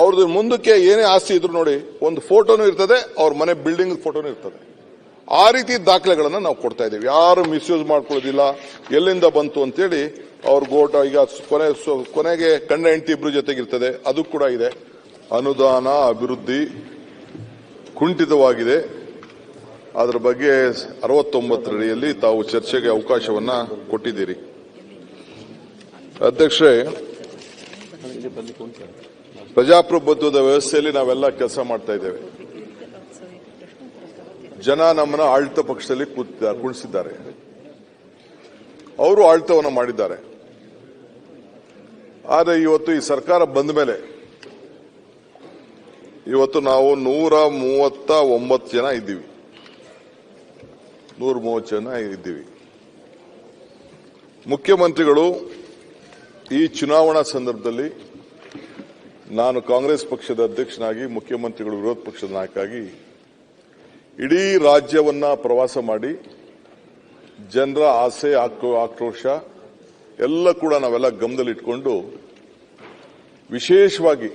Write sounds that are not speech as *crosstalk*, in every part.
ಅವ್ರದ್ದು ಮುಂದಕ್ಕೆ ಏನೇ ಆಸ್ತಿ ಇದ್ರು ನೋಡಿ, ಒಂದು ಫೋಟೋನು ಇರ್ತದೆ, ಅವ್ರ ಮನೆ ಬಿಲ್ಡಿಂಗ್ ಫೋಟೋನು ಇರ್ತದೆ. ಆ ರೀತಿ ದಾಖಲೆಗಳನ್ನು ನಾವು ಕೊಡ್ತಾ ಇದ್ದೀವಿ. ಯಾರು ಮಿಸ್ಯೂಸ್ ಮಾಡ್ಕೊಳ್ಳೋದಿಲ್ಲ, ಎಲ್ಲಿಂದ ಬಂತು ಅಂತೇಳಿ ಅವ್ರ ಗೋಟ, ಈಗ ಕೊನೆ ಕೊನೆಗೆ ಕಂಡ ಹೆಂಡತಿ ಇಬ್ರು ಜೊತೆಗಿರ್ತದೆ ಅದು ಕೂಡ ಇದೆ. ಅನುದಾನ ಅಭಿವೃದ್ಧಿ ಕುಂಠಿತವಾಗಿದೆ. ಅದರ ಬಗ್ಗೆ ಅರವತ್ತೊಂಬತ್ತರಡಿಯಲ್ಲಿ ತಾವು ಚರ್ಚೆಗೆ ಅವಕಾಶವನ್ನ ಕೊಟ್ಟಿದ್ದೀರಿ. ಅಧ್ಯಕ್ಷರೇ ಪ್ರಜಾಪ್ರಭುತ್ವದ ವ್ಯವಸ್ಥೆಯಲ್ಲಿ ನಾವೆಲ್ಲ ಕೆಲಸ ಮಾಡ್ತಾ ಇದ್ದೇವೆ. ಜನ ನಮ್ಮನ್ನ ಆಳ್ತ ಪಕ್ಷದಲ್ಲಿ ಕುಣಿಸಿದ್ದಾರೆ ಅವರು ಆಳ್ತವನ್ನು ಮಾಡಿದ್ದಾರೆ. ಆದರೆ ಇವತ್ತು ಈ ಸರ್ಕಾರ ಬಂದ ಮೇಲೆ ಇವತ್ತು ನಾವು ನೂರ ಮೂವತ್ತ ಒಂಬತ್ತು ಜನ ಇದ್ದೀವಿ. ನೂರ ಮೂವತ್ತು ಜನ ಇದ್ದೀವಿ. ಮುಖ್ಯಮಂತ್ರಿಗಳು ಈ ಚುನಾವಣಾ ಸಂದರ್ಭದಲ್ಲಿ ನಾನು ಕಾಂಗ್ರೆಸ್ ಪಕ್ಷದ ಅಧ್ಯಕ್ಷನಾಗಿ, ಮುಖ್ಯಮಂತ್ರಿಗಳು ವಿರೋಧ ಪಕ್ಷದ ನಾಯಕಾಗಿ ಇಡೀ ರಾಜ್ಯವನ್ನ ಪ್ರವಾಸ ಮಾಡಿ, ಜನರ ಆಸೆ, ಆಕ್ರೋ ಆಕ್ರೋಶ ಎಲ್ಲ ಕೂಡ ನಾವೆಲ್ಲ ಗಮನದಲ್ಲಿಟ್ಕೊಂಡು ವಿಶೇಷವಾಗಿ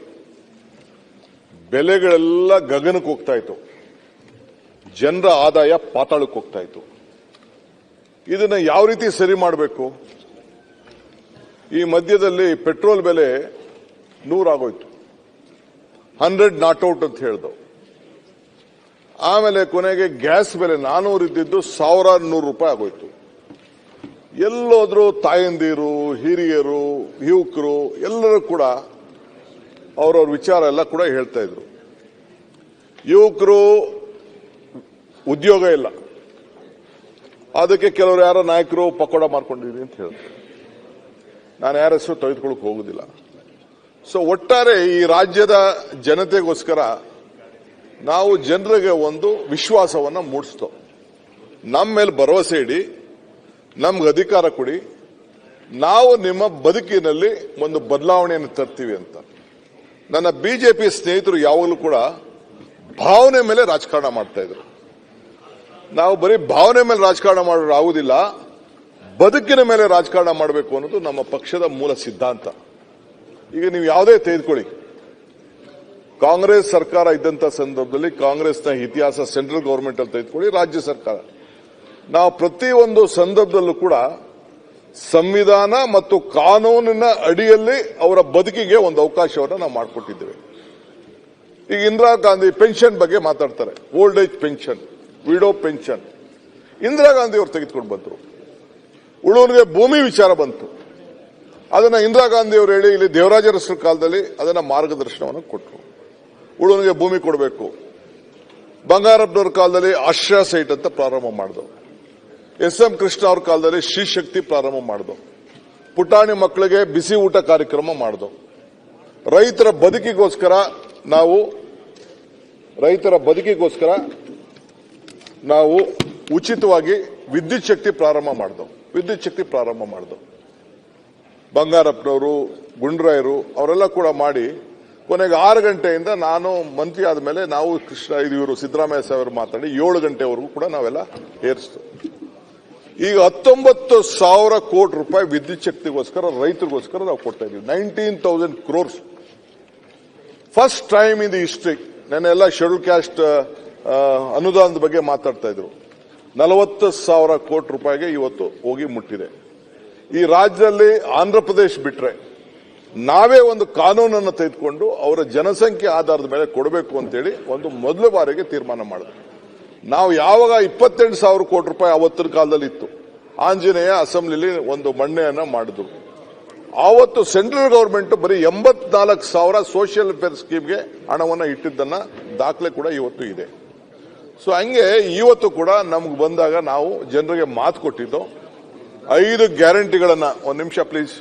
ಬೆಲೆಗಳೆಲ್ಲ ಗಗನಕ್ಕೆ ಹೋಗ್ತಾ ಇತ್ತು. ಜನರ ಆದಾಯ ಪಾತಾಳಕ್ಕೆ ಹೋಗ್ತಾ ಇತ್ತು. ಇದನ್ನ ಯಾವ ರೀತಿ ಸರಿ ಮಾಡಬೇಕು? ಈ ಮಧ್ಯದಲ್ಲಿ ಪೆಟ್ರೋಲ್ ಬೆಲೆ ನೂರಾಗೋಯ್ತು. ಹಂಡ್ರೆಡ್ ನಾಟ್ ಔಟ್ ಅಂತ ಹೇಳ್ದು ಆಮೇಲೆ ಕೊನೆಗೆ ಗ್ಯಾಸ್ ಬೆಲೆ ನಾನೂರು ಇದ್ದಿದ್ದು ಸಾವಿರ ನೂರು ರೂಪಾಯಿ ಆಗೋಯ್ತು. ಎಲ್ಲೋದ್ರೂ ತಾಯಂದಿರು, ಹಿರಿಯರು, ಯುವಕರು, ಎಲ್ಲರೂ ಕೂಡ ಅವರವ್ರ ವಿಚಾರ ಎಲ್ಲ ಕೂಡ ಹೇಳ್ತಾ ಇದ್ರು. ಯುವಕರು ಉದ್ಯೋಗ ಇಲ್ಲ. ಅದಕ್ಕೆ ಕೆಲವರು ಯಾರೋ ನಾಯಕರು ಪಕೋಡ ಮಾಡ್ಕೊಂಡಿದ್ದೀನಿ ಅಂತ ಹೇಳ್ತಾರೆ. ನಾನು ಯಾರ ಹೆಸರು ತೆಗೆದುಕೊಳ್ಳಕ್ಕೆ ಹೋಗುದಿಲ್ಲ. ಸೊ ಒಟ್ಟಾರೆ ಈ ರಾಜ್ಯದ ಜನತೆಗೋಸ್ಕರ ನಾವು ಜನರಿಗೆ ಒಂದು ವಿಶ್ವಾಸವನ್ನ ಮೂಡಿಸ್ತೋ. ನಮ್ಮ ಮೇಲೆ ಭರವಸೆ ಇಡಿ, ನಮ್ಗೆ ಅಧಿಕಾರ ಕೊಡಿ, ನಾವು ನಿಮ್ಮ ಬದುಕಿನಲ್ಲಿ ಒಂದು ಬದಲಾವಣೆಯನ್ನು ತರ್ತೀವಿ ಅಂತ. ನನ್ನ ಬಿಜೆಪಿ ಸ್ನೇಹಿತರು ಯಾವಾಗಲೂ ಕೂಡ ಭಾವನೆ ಮೇಲೆ ರಾಜಕಾರಣ ಮಾಡ್ತಾ ಇದ್ರು. ನಾವು ಬರೀ ಭಾವನೆ ಮೇಲೆ ರಾಜಕಾರಣ ಮಾಡೋದು ಆಗುದಿಲ್ಲ, ಬದುಕಿನ ಮೇಲೆ ರಾಜಕಾರಣ ಮಾಡಬೇಕು ಅನ್ನೋದು ನಮ್ಮ ಪಕ್ಷದ ಮೂಲ ಸಿದ್ಧಾಂತ. ಈಗ ನೀವು ಯಾವುದೇ ತೆಗೆದುಕೊಳ್ಳಿ. ಕಾಂಗ್ರೆಸ್ ಸರ್ಕಾರ ಇದ್ದಂತ ಸಂದರ್ಭದಲ್ಲಿ ಕಾಂಗ್ರೆಸ್ನ ಇತಿಹಾಸ ಸೆಂಟ್ರಲ್ ಗೌರ್ಮೆಂಟ್ ಅಲ್ಲಿ ತೆಗೆದುಕೊಳ್ಳಿ, ರಾಜ್ಯ ಸರ್ಕಾರ. ನಾವು ಪ್ರತಿಯೊಂದು ಸಂದರ್ಭದಲ್ಲೂ ಕೂಡ ಸಂವಿಧಾನ ಮತ್ತು ಕಾನೂನಿನ ಅಡಿಯಲ್ಲಿ ಅವರ ಬದುಕಿಗೆ ಒಂದು ಅವಕಾಶವನ್ನು ನಾವು ಮಾಡಿಕೊಟ್ಟಿದ್ದೇವೆ. ಈಗ ಇಂದಿರಾ ಗಾಂಧಿ ಪೆನ್ಷನ್ ಬಗ್ಗೆ ಮಾತಾಡ್ತಾರೆ. Old age pension, widow pension. Indira Gandhi ಅವರು ತೆಗೆದುಕೊಂಡು ಬಂದರು. ಉಳುವರಿಗೆ ಭೂಮಿ ವಿಚಾರ ಬಂತು. ಅದನ್ನ ಇಂದಿರಾ ಗಾಂಧಿ ಅವರು ಹೇಳಿ ಇಲ್ಲಿ ದೇವರಾಜ ಅರಸರ ಕಾಲದಲ್ಲಿ ಅದನ್ನ ಮಾರ್ಗದರ್ಶನವನ್ನು ಕೊಟ್ಟರು ಉಳುವರಿಗೆ ಭೂಮಿ ಕೊಡಬೇಕು. ಬಂಗಾರಪ್ಪನವ್ರ ಕಾಲದಲ್ಲಿ ಆಶ್ರಯ ಸೈಟ್ ಅಂತ ಪ್ರಾರಂಭ ಮಾಡಿದವು ಎಸ್ ಎಂ ಕೃಷ್ಣ ಅವ್ರ ಕಾಲದಲ್ಲಿ ಶ್ರೀ ಶಕ್ತಿ ಪ್ರಾರಂಭ ಮಾಡಿದವು ಪುಟಾಣಿ ಮಕ್ಕಳಿಗೆ ಬಿಸಿ ಊಟ ಕಾರ್ಯಕ್ರಮ ಮಾಡಿದವು ರೈತರ ಬದುಕಿಗೋಸ್ಕರ ನಾವು, ರೈತರ ಬದುಕಿಗೋಸ್ಕರ ನಾವು ಉಚಿತವಾಗಿ ವಿದ್ಯುತ್ ಶಕ್ತಿ ಪ್ರಾರಂಭ ಮಾಡಿದವು ವಿದ್ಯುತ್ ಶಕ್ತಿ ಪ್ರಾರಂಭ ಮಾಡಿದವು ಬಂಗಾರಪ್ಪನವರು, ಗುಂಡ್ರಾಯರು, ಅವರೆಲ್ಲ ಕೂಡ ಮಾಡಿ ಕೊನೆಗೆ ಆರು ಗಂಟೆಯಿಂದ ನಾನು ಮಂತ್ರಿ ಆದಮೇಲೆ ನಾವು ಕೃಷ್ಣ ಇವರು ಸಿದ್ದರಾಮಯ್ಯ ಸಾಹೇಬರು ಮಾತಾಡಿ ಏಳು ಗಂಟೆವರೆಗೂ ಕೂಡ ನಾವೆಲ್ಲ ಏರಿಸ್ತು. ಈಗ ಹತ್ತೊಂಬತ್ತು ಸಾವಿರ ಕೋಟಿ ರೂಪಾಯಿ ವಿದ್ಯುತ್ ಶಕ್ತಿಗೋಸ್ಕರ, ರೈತರಿಗೋಸ್ಕರ ನಾವು ಕೊಡ್ತಾ ಇದೀವಿ nineteen thousand crores. First time in the history ನೆನ್ನೆಲ್ಲ schedule caste ಅನುದಾನದ ಬಗ್ಗೆ ಮಾತಾಡ್ತಾ ಇದ್ರು. ನಲವತ್ತು ಸಾವಿರ ಕೋಟಿ ರೂಪಾಯಿಗೆ ಇವತ್ತು ಹೋಗಿ ಮುಟ್ಟಿದೆ. ಈ ರಾಜ್ಯದಲ್ಲಿ ಆಂಧ್ರ ಪ್ರದೇಶ ಬಿಟ್ರೆ ನಾವೇ ಒಂದು ಕಾನೂನನ್ನು ತೆಗೆದುಕೊಂಡು ಅವರ ಜನಸಂಖ್ಯೆ ಆಧಾರದ ಮೇಲೆ ಕೊಡಬೇಕು ಅಂತೇಳಿ ಒಂದು ಮೊದಲ ಬಾರಿಗೆ ತೀರ್ಮಾನ ಮಾಡಿದ್ರು. ನಾವು ಯಾವಾಗ ಇಪ್ಪತ್ತೆಂಟು ಸಾವಿರ ಕೋಟಿ ರೂಪಾಯಿ ಅವತ್ತಿನ ಕಾಲದಲ್ಲಿ ಇತ್ತು, ಆಂಜನೇಯ ಅಸೆಂಬ್ಲಿಲಿ ಒಂದು ಮಣ್ಣೆಯನ್ನ ಮಾಡಿದ್ರು. ಆವತ್ತು ಸೆಂಟ್ರಲ್ ಗವರ್ಮೆಂಟ್ ಬರೀ ಎಂಬತ್ನಾಲ್ಕು ಸಾವಿರ ಸೋಷಿಯಲ್ ವೆಲ್ಫೇರ್ ಸ್ಕೀಮ್ಗೆ ಹಣವನ್ನು ಇಟ್ಟಿದ್ದನ್ನ ದಾಖಲೆ ಕೂಡ ಇವತ್ತು ಇದೆ. ಸೊ ಹಂಗೆ ಇವತ್ತು ಕೂಡ ನಮ್ಗೆ ಬಂದಾಗ ನಾವು ಜನರಿಗೆ ಮಾತು ಕೊಟ್ಟಿದ್ದು ಐದು ಗ್ಯಾರಂಟಿಗಳನ್ನ ಒಂದು ನಿಮಿಷ ಪ್ಲೀಸ್.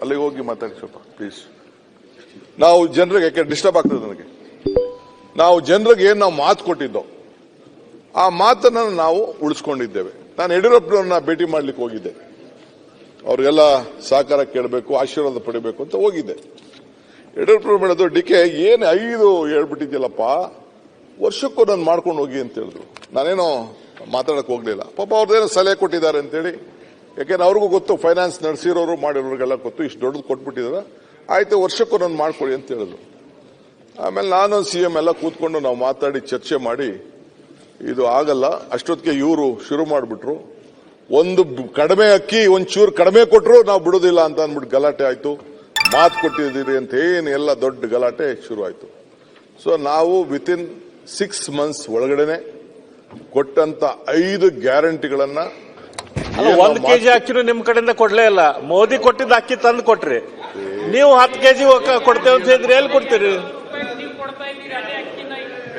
ಅಲ್ಲಿಗೆ ಹೋಗಿ ಮಾತಾಡಿ ಸ್ವಲ್ಪ, ಪ್ಲೀಸ್. ನಾವು ಜನರಿಗೆ, ಯಾಕೆ ಡಿಸ್ಟರ್ಬ್ ಆಗ್ತದೆ ನನಗೆ? ನಾವು ಜನರಿಗೆ ಏನ್ ನಾವು ಮಾತು ಕೊಟ್ಟಿದ್ದೋ, ಆ ಮಾತನ್ನ ನಾವು ಉಳಿಸ್ಕೊಂಡಿದ್ದೇವೆ. ನಾನು ಯಡಿಯೂರಪ್ಪನವ್ರನ್ನ ಭೇಟಿ ಮಾಡ್ಲಿಕ್ಕೆ ಹೋಗಿದ್ದೆ. ಅವ್ರಿಗೆಲ್ಲ ಸಹಕಾರ ಕೇಳಬೇಕು, ಆಶೀರ್ವಾದ ಪಡಿಬೇಕು ಅಂತ ಹೋಗಿದ್ದೆ. ಯಡಿಯೂರಪ್ಪನವ್ರು ಮಾಡೋದು ಡಿ ಕೆ ಏನು ಐದು ಹೇಳ್ಬಿಟ್ಟಿದ್ಯಲ್ಲಪ್ಪ, ವರ್ಷಕ್ಕೂ ನಾನು ಮಾಡ್ಕೊಂಡು ಹೋಗಿ ಅಂತ ಹೇಳಿದ್ರು. ನಾನೇನೋ ಮಾತಾಡಕ್ ಹೋಗ್ಲಿಲ್ಲ. ಪಾಪ ಅವ್ರದ್ದೇನೋ ಸಲಹೆ ಕೊಟ್ಟಿದ್ದಾರೆ ಅಂತೇಳಿ. ಯಾಕೆಂದ್ರೆ ಅವ್ರಿಗೂ ಗೊತ್ತು ಫೈನಾನ್ಸ್ ನಡೆಸಿರೋರು ಮಾಡಿರೋರಿಗೆಲ್ಲ ಗೊತ್ತು, ಇಷ್ಟು ದೊಡ್ಡದು ಕೊಟ್ಬಿಟ್ಟಿದ್ದಾರೆ ಆಯ್ತು ನಾನು ಮಾಡ್ಕೊಳ್ಳಿ ಅಂತ ಹೇಳಿದ್ರು. ಆಮೇಲೆ ನಾನು ಸಿ ಎಂ ಎಲ್ಲ ಕೂತ್ಕೊಂಡು ನಾವು ಮಾತಾಡಿ, ಚರ್ಚೆ ಮಾಡಿ, ಇದು ಆಗಲ್ಲ. ಅಷ್ಟೊತ್ತಿಗೆ ಇವರು ಶುರು ಮಾಡಿಬಿಟ್ರು. ಒಂದು ಕಡಿಮೆ ಅಕ್ಕಿ ಒಂದು ಚೂರು ಕಡಿಮೆ ಕೊಟ್ಟರು ನಾವು ಬಿಡೋದಿಲ್ಲ ಅಂತ ಅಂದ್ಬಿಟ್ಟು ಗಲಾಟೆ ಆಯಿತು. ಮಾತು ಕೊಟ್ಟಿದ್ದೀರಿ ಅಂತ ಏನು ಎಲ್ಲ ದೊಡ್ಡ ಗಲಾಟೆ ಶುರು ಆಯಿತು ಸೊ ನಾವು ವಿತಿನ್ ಸಿಕ್ಸ್ ಮಂತ್ಸ್ ಒಳಗಡೆನೆ ಕೊಟ್ಟಂತ ಐದು ಗ್ಯಾರಂಟಿಗಳನ್ನ ಒಂದ್ ಕೆಜಿ ಅಕ್ಕಿನೂ ನಿಮ್ ಕಡೆಯಿಂದ ಕೊಡ್ಲೇ ಇಲ್ಲ. ಮೋದಿ ಕೊಟ್ಟಿದ್ದ ಅಕ್ಕಿ ತಂದು ಕೊಟ್ರಿ. ನೀವು ಹತ್ತು ಕೆಜಿ ಕೊಡ್ತೇವೆ ಅಂತ ಹೇಳಿದ್ರೆ ಎಲ್ಲಿ ಕೊಡ್ತೀರಿ?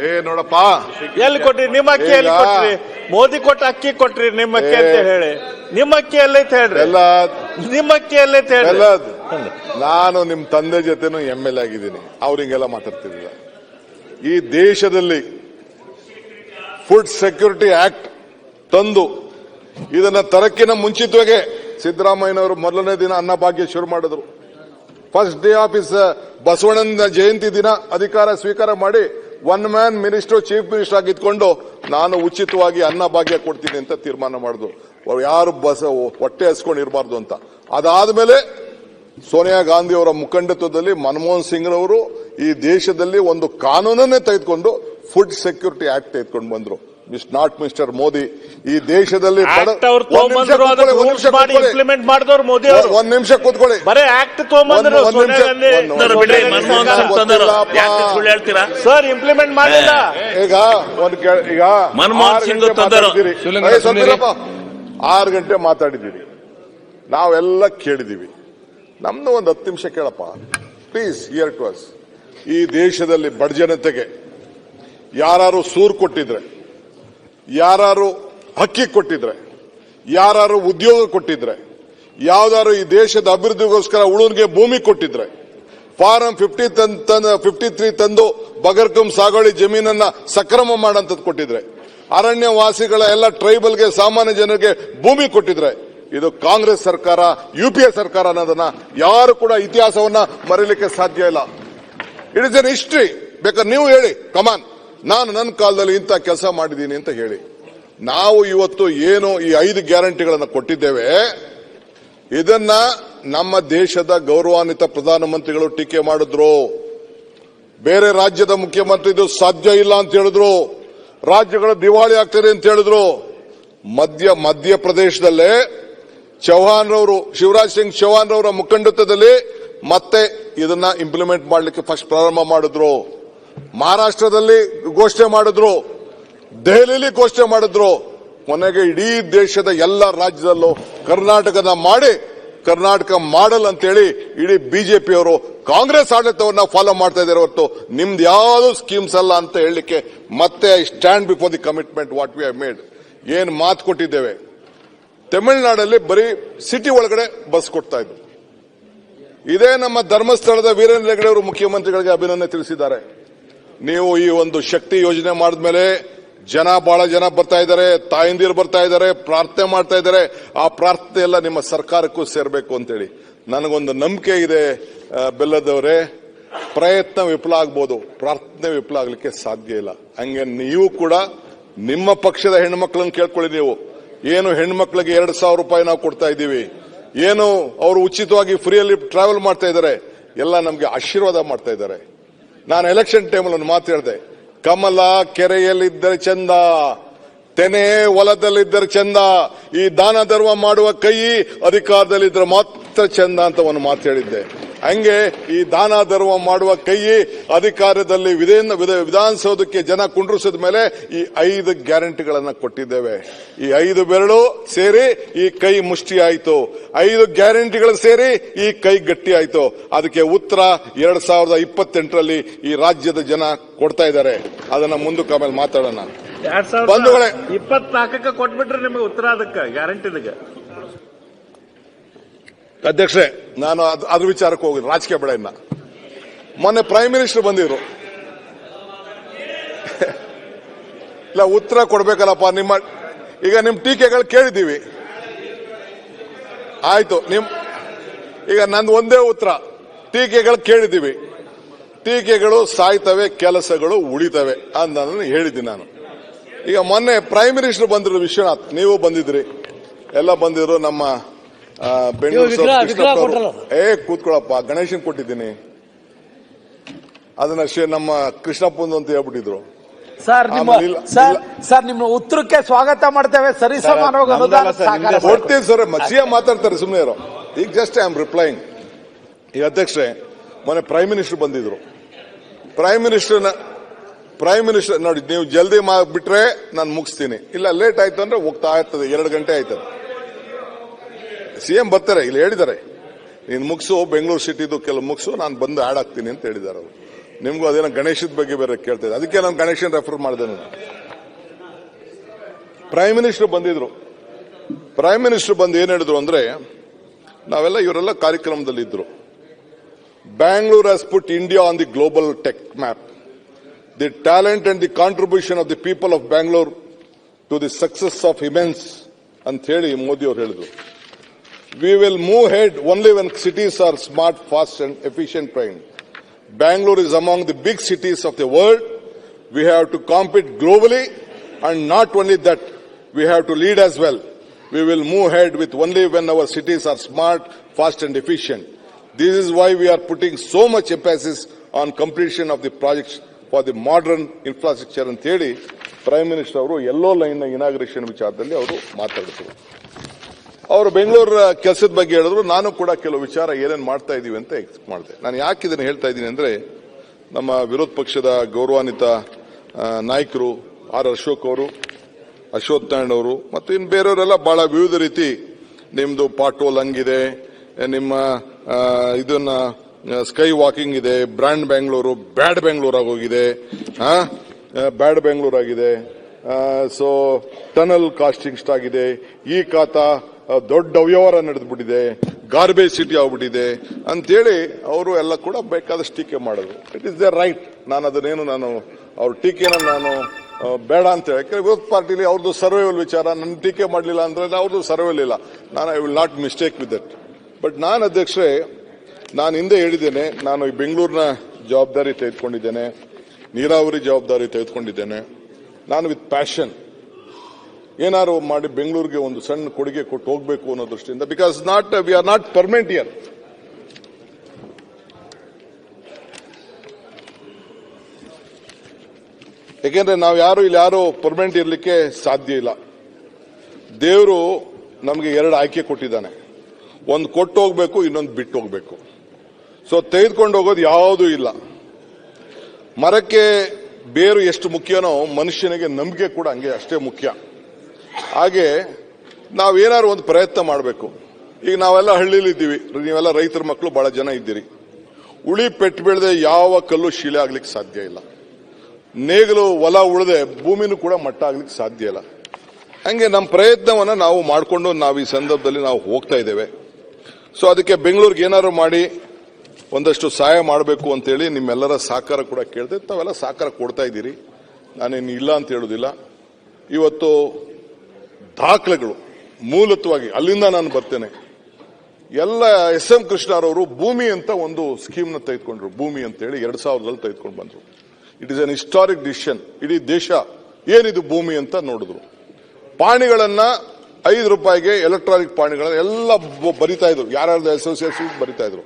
ಏ ನೋಡಪ್ಪ. ಎಲ್ಲಿ ಕೊಟ್ರಿ? ನಿಮ್ಮ ಅಕ್ಕಿ ಎಲ್ಲಿ ಕೊಟ್ರಿ? ಮೋದಿ ಕೊಟ್ಟ ಅಕ್ಕಿ ಕೊಟ್ರಿ ನಿಮ್ಮ ಅಕ್ಕಿ ಅಂತ ಹೇಳಿ. ನಿಮ್ಮ ಅಕ್ಕಿ ಎಲ್ಲೈತೆ ಹೇಳ್ರಿ? ಎಲ್ಲ ನಿಮ್ಮ ಅಕ್ಕಿ ಎಲ್ಲೈತೆ ಹೇಳ್ರಿ? ನಾನು ನಿಮ್ ತಂದೆ ಜೊತೆನೂ ಎಂ ಎಲ್ ಎ ಆಗಿದ್ದೀನಿ. ಅವ್ರಿಗೆಲ್ಲ ಮಾತಾಡ್ತಿರ್ಲಿಲ್ಲ. ಈ ದೇಶದಲ್ಲಿ ಫುಡ್ ಸೆಕ್ಯೂರಿಟಿ ಆಕ್ಟ್ ತಂದು ಇದನ್ನ ತರಕ್ಕಿನ ಮುಂಚಿತವಾಗಿ ಸಿದ್ದರಾಮಯ್ಯನವರು ಮೊದಲನೇ ದಿನ ಅನ್ನಭಾಗ್ಯ ಶುರು ಮಾಡಿದ್ರು. ಫಸ್ಟ್ ಡೇ ಆಫ್ ಇಸ್ ಬಸವಣ್ಣನ ಜಯಂತಿ ದಿನ ಅಧಿಕಾರ ಸ್ವೀಕಾರ ಮಾಡಿ one man minister chief minister ಆಗಿ ಇದ್ಕೊಂಡು ನಾನು ಉಚಿತವಾಗಿ ಅನ್ನಭಾಗ್ಯ ಕೊಡ್ತೀನಿ ಅಂತ ತೀರ್ಮಾನ ಮಾಡಿದ್ರು. ಯಾರು ಬಸ, ಹೊಟ್ಟೆ ಹಸ್ಕೊಂಡು ಇರಬಾರ್ದು ಅಂತ. ಅದಾದ್ಮೇಲೆ ಸೋನಿಯಾ ಗಾಂಧಿ ಅವರ ಮುಖಂಡತ್ವದಲ್ಲಿ ಮನಮೋಹನ್ ಸಿಂಗ್ ರವರು ಈ ದೇಶದಲ್ಲಿ ಒಂದು ಕಾನೂನನ್ನೇ ತೆಗೆದುಕೊಂಡು ಫುಡ್ ಸೆಕ್ಯೂರಿಟಿ ಆಕ್ಟ್ ತೆಗೆದುಕೊಂಡು ಬಂದ್ರು. Miss not mister Modi. ಈ ದೇಶದಲ್ಲಿ. ಇಂಪ್ಲಿಮೆಂಟ್ ಮಾಡಿದವ್ರು ಮೋದಿ ಅವರು. ಒಂದ್ ನಿಮಿಷ ಕೂತ್ಕೊಳ್ಳಿ. ಬರೇ ಆಕ್ಟ್ ಸರ್ ಇಂಪ್ಲಿಮೆಂಟ್ ಮಾಡಿಲ್ಲ. ಈಗ ಒಂದು ಈಗ ಮನಮೋಹನ್ ಆರು ಸಿಂಗ್ ಆರು ಗಂಟೆ ಮಾತಾಡಿದ್ದೀರಿ. ನಾವೆಲ್ಲ ಕೇಳಿದೀವಿ ನಮ್ದು ಒಂದು ಹತ್ತು ನಿಮಿಷ ಕೇಳಪ್ಪ. ಪ್ಲೀಸ್ ಇಯರ್ ಟು ಅಸ್ ಈ ದೇಶದಲ್ಲಿ ಬಡ ಜನತೆಗೆ ಯಾರು ಸೂರು ಕೊಟ್ಟಿದ್ರೆ ಯಾರು ಹಕ್ಕಿ ಕೊಟ್ಟಿದ್ರೆ ಯಾರು ಉದ್ಯೋಗ ಕೊಟ್ಟಿದ್ರೆ, ಯಾವ್ದಾರು ಈ ದೇಶದ ಅಭಿವೃದ್ಧಿಗೋಸ್ಕರ ಉಳುನ್ಗೆ ಭೂಮಿ ಕೊಟ್ಟಿದ್ರೆ, ಫಾರಂ ಫಿಫ್ಟಿ ಫಿಫ್ಟಿ ತ್ರೀ ತಂದು ಬಗರ್ಕಂ ಸಾಗುವಳಿ ಜಮೀನನ್ನ ಸಕ್ರಮ ಮಾಡಂತದ್ ಕೊಟ್ಟಿದ್ರೆ ಅರಣ್ಯ ವಾಸಿಗಳ ಎಲ್ಲ ಟ್ರೈಬಲ್ಗೆ ಸಾಮಾನ್ಯ ಜನರಿಗೆ ಭೂಮಿ ಕೊಟ್ಟಿದ್ರೆ, ಇದು ಕಾಂಗ್ರೆಸ್ ಸರ್ಕಾರ, ಯು ಪಿ ಎ ಸರ್ಕಾರ ಅನ್ನೋದನ್ನ ಯಾರು ಕೂಡ ಇತಿಹಾಸವನ್ನ ಮರೀಲಿಕ್ಕೆ ಸಾಧ್ಯ ಇಲ್ಲ. ಇಟ್ ಇಸ್ ಎನ್ ಹಿಸ್ಟ್ರಿ ಬೇಕಾದ್ರೆ ನೀವು ಹೇಳಿ. ಕಮಾನ್ ನಾನು ನನ್ನ ಕಾಲದಲ್ಲಿ ಇಂಥ ಕೆಲಸ ಮಾಡಿದ್ದೀನಿ ಅಂತ ಹೇಳಿ. ನಾವು ಇವತ್ತು ಏನು ಈ ಐದು ಗ್ಯಾರಂಟಿಗಳನ್ನು ಕೊಟ್ಟಿದ್ದೇವೆ, ಇದನ್ನ ನಮ್ಮ ದೇಶದ ಗೌರವಾನ್ವಿತ ಪ್ರಧಾನಮಂತ್ರಿಗಳು ಟೀಕೆ ಮಾಡಿದ್ರು. ಬೇರೆ ರಾಜ್ಯದ ಮುಖ್ಯಮಂತ್ರಿ ಇದು ಸಾಧ್ಯ ಇಲ್ಲ ಅಂತ ಹೇಳಿದ್ರು. ರಾಜ್ಯಗಳು ದಿವಾಳಿ ಆಗ್ತದೆ ಅಂತ ಹೇಳಿದ್ರು. ಮಧ್ಯ, ಮಧ್ಯಪ್ರದೇಶದಲ್ಲೇ ಚೌಹಾನ್ ರವರು ಶಿವರಾಜ್ ಸಿಂಗ್ ಚೌಹಾನ್ ರವರ ಮುಖಂಡತ್ವದಲ್ಲಿ ಮತ್ತೆ ಇದನ್ನ ಇಂಪ್ಲಿಮೆಂಟ್ ಮಾಡಲಿಕ್ಕೆ ಫಸ್ಟ್ ಪ್ರಾರಂಭ ಮಾಡಿದ್ರು. ಮಹಾರಾಷ್ಟ್ರದಲ್ಲಿ ಘೋಷಣೆ ಮಾಡಿದ್ರು ದೆಹಲಿಯಲ್ಲಿ ಘೋಷಣೆ ಮಾಡಿದ್ರು, ಕೊನೆಗೆ ಇಡೀ ದೇಶದ ಎಲ್ಲ ರಾಜ್ಯದಲ್ಲೂ ಕರ್ನಾಟಕದ ಮಾಡಿ, ಕರ್ನಾಟಕ ಮಾಡಲ್ ಅಂತೇಳಿ ಇಡೀ ಬಿಜೆಪಿಯವರು ಕಾಂಗ್ರೆಸ್ ಆಡಳಿತವನ್ನ ಫಾಲೋ ಮಾಡ್ತಾ ಇದ್ದಾರೆ ಹೊರತು ನಿಮ್ದು ಯಾವ್ದು ಸ್ಕೀಮ್ಸ್ ಅಲ್ಲ ಅಂತ ಹೇಳಲಿಕ್ಕೆ ಮತ್ತೆ I stand before the commitment what we have made ಏನ್ ಮಾತು ಕೊಟ್ಟಿದ್ದೇವೆ? ತಮಿಳುನಾಡಲ್ಲಿ ಬರೀ ಸಿಟಿ ಒಳಗಡೆ ಬಸ್ ಕೊಡ್ತಾ ಇದ್ರು. ಇದೇ ನಮ್ಮ ಧರ್ಮಸ್ಥಳದ ವೀರೇಂದ್ರ ಹೆಗಡೆ ಅವರು ಮುಖ್ಯಮಂತ್ರಿಗಳಿಗೆ ಅಭಿನಂದನೆ ತಿಳಿಸಿದ್ದಾರೆ. ನೀವು ಈ ಒಂದು ಶಕ್ತಿ ಯೋಜನೆ ಮಾಡಿದ್ಮೇಲೆ ಜನ ಬಹಳ ಜನ ಬರ್ತಾ ಇದ್ದಾರೆ, ತಾಯಂದಿರು ಬರ್ತಾ ಇದ್ದಾರೆ, ಪ್ರಾರ್ಥನೆ ಮಾಡ್ತಾ ಇದ್ದಾರೆ. ಆ ಪ್ರಾರ್ಥನೆ ಎಲ್ಲ ನಿಮ್ಮ ಸರ್ಕಾರಕ್ಕೂ ಸೇರಬೇಕು ಅಂತೇಳಿ. ನನಗೊಂದು ನಂಬಿಕೆ ಇದೆ ಬೆಲ್ಲದವರೇ. ಪ್ರಯತ್ನ ವಿಫಲ ಆಗ್ಬೋದು, ಪ್ರಾರ್ಥನೆ ವಿಫಲ ಆಗ್ಲಿಕ್ಕೆ ಸಾಧ್ಯ ಇಲ್ಲ. ಹಂಗೆ ನೀವು ಕೂಡ ನಿಮ್ಮ ಪಕ್ಷದ ಹೆಣ್ಮಕ್ಳನ್ನ ಕೇಳ್ಕೊಳ್ಳಿ ನೀವು. ಏನು ಹೆಣ್ಮಕ್ಳಿಗೆ ಎರಡು ಸಾವಿರ ರೂಪಾಯಿ ನಾವು ಕೊಡ್ತಾ ಇದ್ದೀವಿ. ಏನು ಅವರು ಉಚಿತವಾಗಿ ಫ್ರೀಯಲ್ಲಿ ಟ್ರಾವೆಲ್ ಮಾಡ್ತಾ ಇದ್ದಾರೆ. ಎಲ್ಲ ನಮಗೆ ಆಶೀರ್ವಾದ ಮಾಡ್ತಾ ಇದ್ದಾರೆ. ನಾನು ಎಲೆಕ್ಷನ್ ಟೈಮಲ್ಲಿ ಒಂದು ಮಾತು ಹೇಳಿದೆ. ಕಮಲ ಕೆರೆಯಲ್ಲಿದ್ದರೆ ಚಂದ, ತೆನೆ ಹೊಲದಲ್ಲಿದ್ದರೆ ಚಂದ, ಈ ದಾನ ಧರ್ಮ ಮಾಡುವ ಕೈ ಅಧಿಕಾರದಲ್ಲಿದ್ದರೆ ಮಾತ್ರ ಚಂದ ಅಂತ ಒಂದು ಮಾತು ಹೇಳಿದ್ದೆ. ಹಂಗೆ ಈ ದಾನ ಧರ್ಮ ಮಾಡುವ ಕೈ ಅಧಿಕಾರದಲ್ಲಿ ವಿಧೇನ ವಿಧ- ವಿಧಾನಸೌಧಕ್ಕೆ ಜನ ಕುಂಡ್ರಿಸಿದ ಮೇಲೆ ಈ ಐದು ಗ್ಯಾರಂಟಿಗಳನ್ನು ಕೊಟ್ಟಿದ್ದೇವೆ. ಈ ಐದು ಬೆರಳು ಸೇರಿ ಈ ಕೈ ಮುಷ್ಟಿ ಆಯ್ತು. ಐದು ಗ್ಯಾರಂಟಿಗಳು ಸೇರಿ ಈ ಕೈ ಗಟ್ಟಿ ಆಯ್ತು. ಅದಕ್ಕೆ ಉತ್ತರ ಎರಡ್ ಸಾವಿರದ ಇಪ್ಪತ್ತೆಂಟರಲ್ಲಿ ಈ ರಾಜ್ಯದ ಜನ ಕೊಡ್ತಾ ಇದ್ದಾರೆ. ಅದನ್ನ ಮುಂದಕ್ಕೆ ಆಮೇಲೆ ಮಾತಾಡೋಣ. ಬಂಧುಗಳೇ. ಇಪ್ಪತ್ನಾಲ್ಕಕ್ಕೆ ಕೊಟ್ಬಿಟ್ರೆ ನಿಮಗೆ ಉತ್ತರ ಅದಕ್ಕೆ ಗ್ಯಾರಂಟಿದಾಗ ಅಧ್ಯಕ್ಷರೇ ನಾನು ಅದ್- ಅದ್ರ ವಿಚಾರಕ್ಕೆ ಹೋಗಿಲ್ಲ, ರಾಜಕೀಯ ಬೇಡ ಇನ್ನ. ಮೊನ್ನೆ ಪ್ರೈಮ್ ಮಿನಿಸ್ಟರ್ ಬಂದಿದ್ರು. ಇಲ್ಲ, ಉತ್ತರ ಕೊಡ್ಬೇಕಲ್ಲಪ್ಪ, ನಿಮ್ಮ, ಈಗ ನಿಮ್ ಟೀಕೆಗಳು ಕೇಳಿದ್ದೀವಿ. ಆಯ್ತು, ನಿಮ್, ಈಗ ನಂದು ಒಂದೇ ಉತ್ತರ, ಟೀಕೆಗಳು ಕೇಳಿದ್ದೀವಿ. ಟೀಕೆಗಳು ಸಾಯ್ತವೆ, ಕೆಲಸಗಳು ಉಳಿತವೆ ಅಂತ ಹೇಳಿದ್ದೀನಿ ನಾನು. ಈಗ ಮೊನ್ನೆ ಪ್ರೈಮ್ ಮಿನಿಸ್ಟರ್ ಬಂದಿರೋ ವಿಶ್ವನಾಥ್, ನೀವು ಬಂದಿದ್ರಿ. ಎಲ್ಲ ಬಂದಿದ್ರು ನಮ್ಮ ಬೆಂಗಳೂರು ಏ ಕೂತ್ಕೊಳ್ಳಪ್ಪ ಗಣೇಶನ್ ಕೊಟ್ಟಿದ್ದೀನಿ. ಅದನ್ನ ಶ್ರೀ ನಮ್ಮ ಕೃಷ್ಣಪ್ಪಂದು ಅಂತ ಹೇಳ್ಬಿಟ್ಟಿದ್ರು. ಸರ್ ನಿಮ್ಮ ಸರ್ ಸರ್ ನಿಮ್ಮ ಉತ್ತರಕ್ಕೆ ಸ್ವಾಗತ ಮಾಡ್ತೇವೆ. ಸರಿ ಕೊಡ್ತೀನಿ ಸರ್ ಸಿಎಂ ಮಾತಾಡ್ತಾರೆ ಸುಮ್ಮನೆ ಇರೋ. ಈಗ ಜಸ್ಟ್ ಐ ಆಮ್ ರಿಪ್ಲೈಂಗ್ ಈ ಅಧ್ಯಕ್ಷರೇ ಮೊನ್ನೆ ಪ್ರೈಮ್ ಮಿನಿಸ್ಟರ್ ಬಂದಿದ್ರು. ಪ್ರೈಮ್ ಮಿನಿಸ್ಟರ್ ಪ್ರೈಮ್ ಮಿನಿಸ್ಟರ್ ನೋಡಿ ನೀವು ಜಲ್ದಿ ಬಿಟ್ರೆ ನಾನು ಮುಗಿಸ್ತೀನಿ. ಇಲ್ಲ ಲೇಟ್ ಆಯ್ತು ಅಂದ್ರೆ ಹೋಗ್ತಾ ಇರ್ತದೆ ಎರಡು ಗಂಟೆ ಆಯ್ತದೆ. ಸಿಎಂ ಬರ್ತಾರೆ, ಇಲ್ಲಿ ಹೇಳಿದ್ದಾರೆ. ನೀನು ಮುಗಿಸು, ಬೆಂಗಳೂರು ಸಿಟಿದು ಕೆಲವು ಮುಗಿಸು, ನಾನು ಬಂದು ಆಡ್ ಆಗ್ತೀನಿ ಅಂತ ಹೇಳಿದ್ದಾರೆ ಅವರು. ನಿಮಗೂ ಅದೇನೋ ಗಣೇಶದ ಬಗ್ಗೆ ಬೇರೆ ಕೇಳ್ತಾ ಇದ್ದೆ. ಅದಕ್ಕೆ ನಾನು ಗಣೇಶನ್ ರೆಫರ್ ಮಾಡಿದೆ ನಾನು. ಪ್ರೈಮ್ ಮಿನಿಸ್ಟರ್ ಬಂದಿದ್ರು. ಪ್ರೈಮ್ ಮಿನಿಸ್ಟರ್ ಬಂದು ಏನ್ ಹೇಳಿದ್ರು ಅಂದ್ರೆ, ನಾವೆಲ್ಲ ಇವರೆಲ್ಲ ಕಾರ್ಯಕ್ರಮದಲ್ಲಿ ಇದ್ರು. Bangalore has put India on the global tech map the talent and the contribution of the people of Bangalore to the success of immense ಅಂತ ಹೇಳಿ ಮೋದಿ ಅವರು ಹೇಳಿದ್ರು. We will move head only when cities are smart fast and efficient train Bangalore is among the big cities of the world. We have to compete globally and not only that, we have to lead as well. We will move ahead with only when our cities are smart, fast and efficient. This is why we are putting so much emphasis on completion of the projects for the modern infrastructure ಅಂತ ಹೇಳಿ prime minister ಅವರು ಎಲ್ಲೋ line inauguration ವಿಚಾರದಲ್ಲಿ ಅವರು ಮಾತಾಡಿದ್ರು ಅವರು ಬೆಂಗಳೂರು ಕೆಲಸದ ಬಗ್ಗೆ ಹೇಳಿದ್ರು, ನಾನು ಕೂಡ ಕೆಲವು ವಿಚಾರ ಏನೇನು ಮಾಡ್ತಾ ಇದೀವಿ ಅಂತ ಎಕ್ಸ್ಪ್ ಮಾಡಿದೆ. ನಾನು ಯಾಕೆ ಇದನ್ನು ಹೇಳ್ತಾ ಇದ್ದೀನಿ ಅಂದ್ರೆ, ನಮ್ಮ ವಿರೋಧ ಪಕ್ಷದ ಗೌರವಾನ್ವಿತ ನಾಯಕರು ಆರ್ ಅಶೋಕ್ ಅವರು, ಅಶೋಕ್ ನಾರಾಯಣ್ ಅವರು, ಮತ್ತು ಇನ್ನು ಬೇರೆಯವರೆಲ್ಲ ಬಹಳ ವಿವಿಧ ರೀತಿ ನಿಮ್ದು ಪಾಟೋಲ್ ಹಂಗಿದೆ ನಿಮ್ಮ ಇದನ್ನ ಸ್ಕೈ ವಾಕಿಂಗ್ ಇದೆ, ಬ್ರ್ಯಾಂಡ್ ಬೆಂಗಳೂರು, ಬ್ಯಾಡ್ ಬೆಂಗಳೂರಾಗಿ ಹೋಗಿದೆ ಬ್ಯಾಡ್ ಬೆಂಗಳೂರಾಗಿದೆ ಸೊ, ಟನಲ್ ಕಾಸ್ಟಿಂಗ್ ಆಗಿದೆ ಈ ಖಾತಾ ದೊಡ್ಡ ಅವ್ಯವಹಾರ ನಡೆದ್ಬಿಟ್ಟಿದೆ ಗಾರ್ಬೇಜ್ ಸಿಟಿ ಆಗ್ಬಿಟ್ಟಿದೆ ಅಂತೇಳಿ ಅವರು ಎಲ್ಲ ಕೂಡ ಬೇಕಾದಷ್ಟು ಟೀಕೆ ಮಾಡೋದು ಇಟ್ ಇಸ್ ದ ರೈಟ್ ನಾನು ಅದನ್ನೇನು ನಾನು ಅವ್ರ ಟೀಕೆನ ನಾನು ಬೇಡ ಅಂತ ಹೇಳಿ. ವಿರೋಧ ಪಾರ್ಟಿಲಿ ಅವ್ರದ್ದು ಸರ್ವೈವಲ್ ವಿಚಾರ ನನ್ನ ಟೀಕೆ ಮಾಡಲಿಲ್ಲ ಅಂದ್ರೆ ಅವ್ರದ್ದು ಸರ್ವೈವಲ್ ಇಲ್ಲ. ನಾನು I will not mistake with that but ನಾನು ಅಧ್ಯಕ್ಷರೇ, ನಾನು ಹಿಂದೆ ಹೇಳಿದ್ದೇನೆ, ನಾನು ಈ ಬೆಂಗಳೂರಿನ ಜವಾಬ್ದಾರಿ ತೆಗೆದುಕೊಂಡಿದ್ದೇನೆ, ನೀರಾವರಿ ಜವಾಬ್ದಾರಿ ತೆಗೆದುಕೊಂಡಿದ್ದೇನೆ. ನಾನು ವಿತ್ ಪ್ಯಾಷನ್ ಏನಾರು ಮಾಡಿ ಬೆಂಗಳೂರಿಗೆ ಒಂದು ಸಣ್ಣ ಕೊಡುಗೆ ಕೊಟ್ಟು ಹೋಗಬೇಕು ಅನ್ನೋ ದೃಷ್ಟಿಯಿಂದ because not we are not permanent year ಯಾಕೆಂದ್ರೆ ನಾವು ಯಾರು ಇಲ್ಲಿ ಯಾರು ಪರ್ಮನೆಂಟ್ ಇರಲಿಕ್ಕೆ ಸಾಧ್ಯ ಇಲ್ಲ. ದೇವರು ನಮಗೆ ಎರಡು ಆಯ್ಕೆ ಕೊಟ್ಟಿದ್ದಾನೆ. ಒಂದು ಕೊಟ್ಟು ಹೋಗ್ಬೇಕು, ಇನ್ನೊಂದು ಬಿಟ್ಟು ಹೋಗ್ಬೇಕು. ಸೊ ತೆಗೆದುಕೊಂಡು ಹೋಗೋದು ಯಾವುದೂ ಇಲ್ಲ. ಮರಕ್ಕೆ ಬೇರು ಎಷ್ಟು ಮುಖ್ಯನೋ ಮನುಷ್ಯನಿಗೆ ನಂಬಿಕೆ ಕೂಡ ಹಂಗೆ ಅಷ್ಟೇ ಮುಖ್ಯ. ಹಾಗೆ ನಾವೇನಾದ್ರು ಒಂದು ಪ್ರಯತ್ನ ಮಾಡಬೇಕು. ಈಗ ನಾವೆಲ್ಲ ಹಳ್ಳಿಲಿ ಇದ್ದೀವಿ ನೀವೆಲ್ಲ ರೈತರ ಮಕ್ಕಳು ಬಹಳ ಜನ ಇದ್ದೀರಿ. ಉಳಿ ಪೆಟ್ಟು ಬೆಳೆದೆ ಯಾವ ಕಲ್ಲು ಶಿಲೆ ಆಗ್ಲಿಕ್ಕೆ ಸಾಧ್ಯ ಇಲ್ಲ. ನೇಗಲು ಹೊಲ ಉಳದೆ ಭೂಮಿನೂ ಕೂಡ ಮಟ್ಟ ಆಗ್ಲಿಕ್ಕೆ ಸಾಧ್ಯ ಇಲ್ಲ. ಹಂಗೆ ನಮ್ಮ ಪ್ರಯತ್ನವನ್ನು ನಾವು ಮಾಡಿಕೊಂಡು ನಾವು ಈ ಸಂದರ್ಭದಲ್ಲಿ ನಾವು ಹೋಗ್ತಾ ಇದ್ದೇವೆ. ಸೊ ಅದಕ್ಕೆ ಬೆಂಗಳೂರಿಗೆ ಏನಾದ್ರು ಮಾಡಿ, ಒಂದಷ್ಟು ಸಹಾಯ ಮಾಡಬೇಕು ಅಂತೇಳಿ ನಿಮ್ಮೆಲ್ಲರ ಸಹಕಾರ ಕೂಡ ಕೇಳಿದೆ, ತಾವೆಲ್ಲ ಸಹಕಾರ ಕೊಡ್ತಾ ಇದ್ದೀರಿ. ನಾನೇನು ಇಲ್ಲ ಅಂತ ಹೇಳುದಿಲ್ಲ. ಇವತ್ತು ದಾಖಲೆಗಳು ಮೂಲತವಾಗಿ ಅಲ್ಲಿಂದ ನಾನು ಬರ್ತೇನೆ. ಎಲ್ಲ ಎಸ್ ಎಂ ಕೃಷ್ಣರವರು ಭೂಮಿ ಅಂತ ಒಂದು ಸ್ಕೀಮ್ನ ತೆಗೆದುಕೊಂಡ್ರು. ಭೂಮಿ ಅಂತೇಳಿ ಎರಡ್ ಸಾವಿರದಲ್ಲಿ ತೆಗೆದುಕೊಂಡು ಬಂದ್ರು. It is an historic decision ಇಡೀ ದೇಶ ಏನಿದು ಭೂಮಿ ಅಂತ ನೋಡಿದ್ರು. ಪಾಣಿಗಳನ್ನ ಐದು ರೂಪಾಯಿಗೆ ಎಲೆಕ್ಟ್ರಾನಿಕ್ ಪಾಣಿಗಳನ್ನ ಎಲ್ಲ ಬರಿತಾ ಇದ್ರು. ಯಾರ್ಯಾರ್ದು ಅಸೋಸಿಯೇಷನ್ ಬರಿತಾ ಇದ್ರು.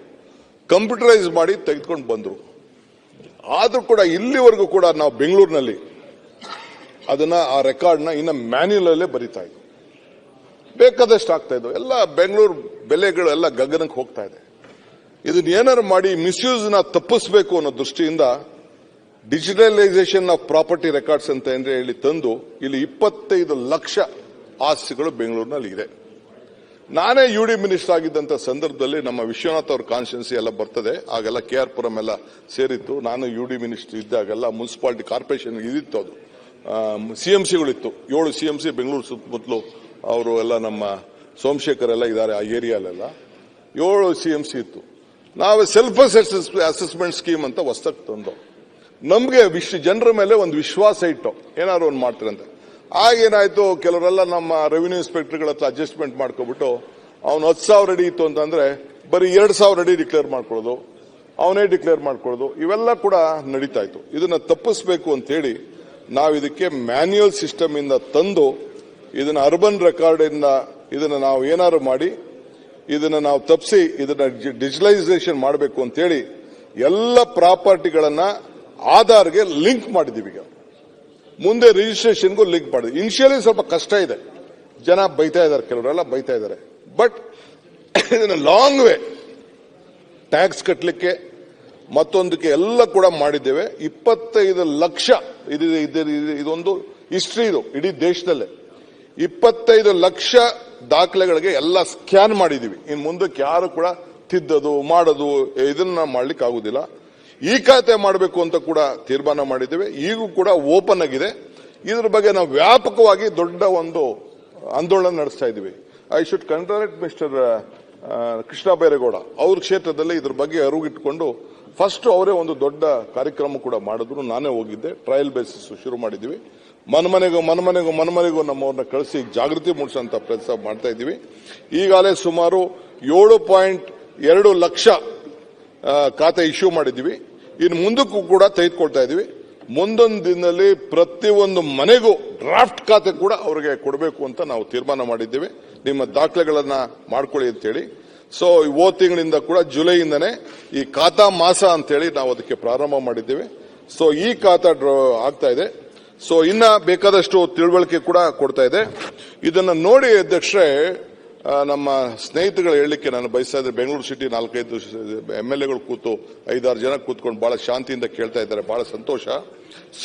ಕಂಪ್ಯೂಟರೈಸ್ ಮಾಡಿ ತೆಗೆದುಕೊಂಡು ಬಂದ್ರು. ಆದ್ರೂ ಕೂಡ ಇಲ್ಲಿವರೆಗೂ ಕೂಡ ನಾವು ಬೆಂಗಳೂರಿನಲ್ಲಿ ಅದನ್ನ ಆ ರೆಕಾರ್ಡ್ನ ಇನ್ನ ಅಲ್ಲೇ ಬರಿತಾ ಇದ್ವು. ಬೇಕಾದಷ್ಟು ಆಗ್ತಾ ಇದ್ವು. ಎಲ್ಲ ಬೆಂಗಳೂರು ಬೆಲೆಗಳು ಎಲ್ಲ ಗಗನಕ್ಕೆ ಹೋಗ್ತಾ ಇದೆ. ಇದನ್ನ ಏನಾರು ಮಾಡಿ ಮಿಸ್ಯೂಸ್ನ ತಪ್ಪಿಸಬೇಕು ಅನ್ನೋ ದೃಷ್ಟಿಯಿಂದ ಡಿಜಿಟಲೈಸೇಷನ್ ಆಫ್ ಪ್ರಾಪರ್ಟಿ ರೆಕಾರ್ಡ್ಸ್ ಅಂತ ಅಂದ್ರೆ ಹೇಳಿ ತಂದು ಇಲ್ಲಿ ಇಪ್ಪತ್ತೈದು ಲಕ್ಷ ಆಸ್ತಿಗಳು ಬೆಂಗಳೂರಿನಲ್ಲಿ ಇದೆ. ನಾನೇ ಯು ಡಿ ಮಿನಿಸ್ಟರ್ ಆಗಿದ್ದಂತ ಸಂದರ್ಭದಲ್ಲಿ ನಮ್ಮ ವಿಶ್ವನಾಥ್ ಅವ್ರ ಕಾನ್ಸ್ಟಿಟ್ಯೂನ್ಸಿ ಎಲ್ಲ ಬರ್ತದೆ. ಆಗೆಲ್ಲ ಕೆ ಆರ್ ಪುರಂ ಎಲ್ಲ ಸೇರಿತ್ತು. ನಾನು ಯು ಡಿ ಮಿನಿಸ್ಟರ್ ಇದ್ದಾಗೆಲ್ಲ ಮುನ್ಸಿಪಾಲಿಟಿ ಕಾರ್ಪೊರೇಷನ್ ಇದಿತ್ತು ಅದು. ಸಿಎಂಸಿಗಳಿತ್ತು ಏಳು ಸಿ ಎಂ ಸಿ ಬೆಂಗಳೂರು ಸುತ್ತಮುತ್ತಲು ಅವರು ಎಲ್ಲ ನಮ್ಮ ಸೋಮಶೇಖರ್ ಎಲ್ಲ ಇದ್ದಾರೆ ಆ ಏರಿಯಾಲೆಲ್ಲ ಏಳು ಸಿ ಎಂ ಸಿ ಇತ್ತು. ನಾವು ಸೆಲ್ಫ್ ಅಸೆಸ್ಮೆಂಟ್ ಸ್ಕೀಮ್ ಅಂತ ಹೊಸದಾಗಿ ತಂದು. ನಮಗೆ ವಿಶ್ವ ಜನರ ಮೇಲೆ ಒಂದು ವಿಶ್ವಾಸ ಇಟ್ಟು ಏನಾದ್ರು ಒಂದು ಮಾಡ್ತಾರಂತೆ ಆಗೇನಾಯ್ತು ಕೆಲವರೆಲ್ಲ ನಮ್ಮ ರೆವಿನ್ಯೂ ಇನ್ಸ್ಪೆಕ್ಟರ್ಗಳ ಹತ್ರ ಅಡ್ಜಸ್ಟ್ಮೆಂಟ್ ಮಾಡ್ಕೊಬಿಟ್ಟು, ಅವ್ನು ಹತ್ತು ಸಾವಿರ ಅಡಿ ಇತ್ತು ಅಂತಂದ್ರೆ, ಬರೀ ಎರಡು ಸಾವಿರ ಅಡಿ ಡಿಕ್ಲೇರ್ ಮಾಡ್ಕೊಳ್ಳೋದು, ಅವನೇ ಡಿಕ್ಲೇರ್ ಮಾಡ್ಕೊಳ್ಳೋದು, ಇವೆಲ್ಲ ಕೂಡ ನಡೀತಾ ಇತ್ತು. ಇದನ್ನ ತಪ್ಪಿಸ್ಬೇಕು ಅಂತ ಹೇಳಿ ನಾವು ಇದಕ್ಕೆ ಮ್ಯಾನ್ಯುಯಲ್ ಸಿಸ್ಟಮ್ ಇಂದ ತಂದು, ಇದನ್ನ ಅರ್ಬನ್ ರೆಕಾರ್ಡ್ ಇಂದ ಇದನ್ನ ನಾವು ಏನಾದ್ರು ಮಾಡಿ, ಇದನ್ನ ನಾವು ತಪ್ಪಿಸಿ ಇದನ್ನ ಡಿಜಿಟಲೈಸೇಷನ್ ಮಾಡಬೇಕು ಅಂತೇಳಿ ಎಲ್ಲ ಪ್ರಾಪರ್ಟಿಗಳನ್ನ ಆಧಾರ್ಗೆ ಲಿಂಕ್ ಮಾಡಿದೀವಿ ಈಗ. ಮುಂದೆ ರಿಜಿಸ್ಟ್ರೇಷನ್ಗೂ ಲಿಂಕ್ ಮಾಡಿದ್ವಿ. ಇನಿಷಿಯಲಿ ಸ್ವಲ್ಪ ಕಷ್ಟ ಇದೆ. ಜನ ಬೈತಾ ಇದ್ದಾರೆ ಕೆಲವರೆಲ್ಲ ಬೈತಾ ಇದ್ದಾರೆ ಬಟ್ *coughs* ಇದನ್ನ ಲಾಂಗ್ ವೇ ಟ್ಯಾಕ್ಸ್ ಕಟ್ಟಲಿಕ್ಕೆ ಮತ್ತೊಂದಕ್ಕೆ ಎಲ್ಲ ಕೂಡ ಮಾಡಿದ್ದೇವೆ. ಇಪ್ಪತ್ತೈದು ಲಕ್ಷ, ಇದು, ಇದು- ಇದು- ಇದೊಂದು ಹಿಸ್ಟ್ರಿ ಇದು, ಇಡೀ ದೇಶದಲ್ಲೇ. ಇಪ್ಪತ್ತೈದು ಲಕ್ಷ ದಾಖಲೆಗಳಿಗೆ ಎಲ್ಲ ಸ್ಕ್ಯಾನ್ ಮಾಡಿದೀವಿ. ಇನ್ನು ಮುಂದಕ್ಕೆ ಯಾರು ಕೂಡ ತಿದ್ದದು, ಮಾಡೋದು, ಇದನ್ನ ಮಾಡ್ಲಿಕ್ಕೆ ಆಗುದಿಲ್ಲ. ಈ ಖಾತೆ ಮಾಡಬೇಕು ಅಂತ ಕೂಡ ತೀರ್ಮಾನ ಮಾಡಿದ್ದೇವೆ. ಈಗೂ ಕೂಡ ಓಪನ್ ಆಗಿದೆ. ಇದ್ರ ಬಗ್ಗೆ ನಾವು ವ್ಯಾಪಕವಾಗಿ ದೊಡ್ಡ ಒಂದು ಆಂದೋಲನ ನಡೆಸ್ತಾ ಇದೀವಿ I should contract mister Krishna Byregowda. ಅವ್ರ ಕ್ಷೇತ್ರದಲ್ಲಿ ಇದ್ರ ಬಗ್ಗೆ ಅರಿವಿಟ್ಕೊಂಡು ಫಸ್ಟ್ ಅವರೇ ಒಂದು ದೊಡ್ಡ ಕಾರ್ಯಕ್ರಮ ಕೂಡ ಮಾಡಿದ್ರು. ನಾನೇ ಹೋಗಿದ್ದೆ. ಟ್ರಯಲ್ ಬೇಸಿಸ್ ಶುರು ಮಾಡಿದ್ವಿ ಮನಮನೆಗೂ ಮನಮನೆಗೂ ಮನಮನೆಗೂ ನಮ್ಮವ್ರನ್ನ ಕಳಿಸಿ ಜಾಗೃತಿ ಮೂಡಿಸುವಂತ ಪ್ರಯತ್ನ ಮಾಡ್ತಾ ಇದ್ದೀವಿ. ಈಗಾಗಲೇ ಸುಮಾರು ಏಳು ಪಾಯಿಂಟ್ ಎರಡು ಲಕ್ಷ ಖಾತೆ ಇಶ್ಯೂ ಮಾಡಿದ್ದೀವಿ. ಇನ್ನು ಮುಂದಕ್ಕೂ ಕೂಡ ತೆಗೆದುಕೊಳ್ತಾ ಇದ್ದೀವಿ. ಮುಂದೊಂದು ದಿನದಲ್ಲಿ ಪ್ರತಿಯೊಂದು ಮನೆಗೂ ಡ್ರಾಫ್ಟ್ ಖಾತೆ ಕೂಡ ಅವರಿಗೆ ಕೊಡಬೇಕು ಅಂತ ನಾವು ತೀರ್ಮಾನ ಮಾಡಿದ್ದೇವೆ. ನಿಮ್ಮ ದಾಖಲೆಗಳನ್ನ ಮಾಡ್ಕೊಳ್ಳಿ ಅಂತೇಳಿ ಸೊ ಓ ತಿಂಗಳಿಂದ ಕೂಡ ಜುಲೈಯಿಂದನೇ ಈ ಖಾತಾ ಮಾಸ ಅಂತೇಳಿ ನಾವು ಅದಕ್ಕೆ ಪ್ರಾರಂಭ ಮಾಡಿದ್ದೇವೆ. ಸೊ ಈ ಖಾತಾ ಡ್ರಾ ಆಗ್ತಾ ಇದೆ. ಸೊ ಇನ್ನ ಬೇಕಾದಷ್ಟು ತಿಳುವಳಿಕೆ ಕೂಡ ಕೊಡ್ತಾ ಇದೆ. ಇದನ್ನು ನೋಡಿ ಅಧ್ಯಕ್ಷರೇ ನಮ್ಮ ಸ್ನೇಹಿತಗಳು ಹೇಳಲಿಕ್ಕೆ ನಾನು ಬಯಸ್ತಾ ಇದ್ದೆ, ಬೆಂಗಳೂರು ಸಿಟಿ ನಾಲ್ಕೈದು ಎಂ ಎಲ್ ಎಗಳು ಕೂತು ಐದಾರು ಜನ ಕೂತ್ಕೊಂಡು ಬಹಳ ಶಾಂತಿಯಿಂದ ಕೇಳ್ತಾ ಇದ್ದಾರೆ, ಬಹಳ ಸಂತೋಷ.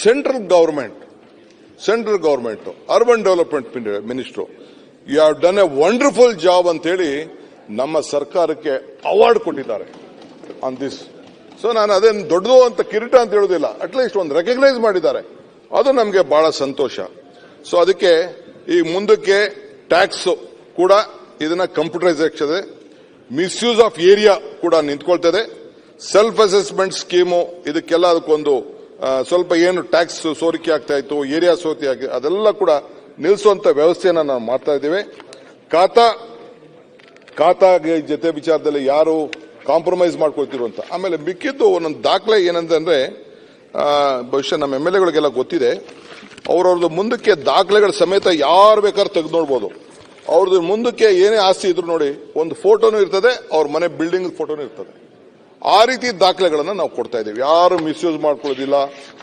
Central government, central government urban development minister, you have done a wonderful job ಅಂತೇಳಿ ನಮ್ಮ ಸರ್ಕಾರಕ್ಕೆ ಅವಾರ್ಡ್ ಕೊಟ್ಟಿದ್ದಾರೆ ಆನ್ ದಿಸ್ ಸೊ ನಾನು ಅದೇನು ದೊಡ್ಡದು ಅಂತ ಕಿರೀಟ ಅಂತ ಹೇಳೋದಿಲ್ಲ. ಅಟ್ಲೀಸ್ಟ್ ಒಂದು ರೆಕಗ್ನೈಸ್ ಮಾಡಿದ್ದಾರೆ. ಅದು ನಮಗೆ ಬಹಳ ಸಂತೋಷ. ಸೊ ಅದಕ್ಕೆ ಈ ಮುಂದಕ್ಕೆ ಟ್ಯಾಕ್ಸ್ ಕೂಡ ಇದನ್ನ ಆಗ್ತದೆ. ಮಿಸ್ಯೂಸ್ ಆಫ್ ಏರಿಯಾ ಕೂಡ ನಿಂತ್ಕೊಳ್ತದೆ. ಸೆಲ್ಫ್ ಅಸೆಸ್ಮೆಂಟ್ ಸ್ಕೀಮು ಇದಕ್ಕೆಲ್ಲ ಅದಕ್ಕೊಂದು ಸ್ವಲ್ಪ ಏನು ಟ್ಯಾಕ್ಸ್ ಸೋರಿಕೆ ಆಗ್ತಾ ಇತ್ತು ಏರಿಯಾ ಸೋರಿಕೆ ಆಗಿ ಅದೆಲ್ಲ ಕೂಡ ನಿಲ್ಲಿಸುವಂತ ವ್ಯವಸ್ಥೆಯನ್ನು ನಾವು ಮಾಡ್ತಾ ಇದ್ದೇವೆ. ಖಾತಾ ಖಾತಾಗೆ ಜೊತೆ ವಿಚಾರದಲ್ಲಿ ಯಾರು ಕಾಂಪ್ರಮೈಸ್ ಮಾಡ್ಕೊಳ್ತಿರು ಅಂತ. ಆಮೇಲೆ ಮಿಕ್ಕಿದ್ದು ಒಂದೊಂದು ದಾಖಲೆ ಏನಂತಂದ್ರೆ ಬಹುಶಃ ನಮ್ಮ ಎಂ ಎಲ್ ಎಗಳಿಗೆಲ್ಲ ಗೊತ್ತಿದೆ. ಅವ್ರವ್ರದ್ದು ಮುಂದಕ್ಕೆ ದಾಖಲೆಗಳ ಸಮೇತ ಯಾರು ಬೇಕಾದ್ರೂ ತೆಗೆದು ನೋಡ್ಬೋದು. ಅವ್ರದ್ದು ಮುಂದಕ್ಕೆ ಏನೇ ಆಸ್ತಿ ಇದ್ರು ನೋಡಿ, ಒಂದು ಫೋಟೋನು ಇರ್ತದೆ, ಅವ್ರ ಮನೆ ಬಿಲ್ಡಿಂಗ್ ಫೋಟೋನು ಇರ್ತದೆ. ಆ ರೀತಿ ದಾಖಲೆಗಳನ್ನ ನಾವು ಕೊಡ್ತಾ ಇದ್ದೀವಿ. ಯಾರು ಮಿಸ್ಯೂಸ್ ಮಾಡ್ಕೊಳ್ಳೋದಿಲ್ಲ,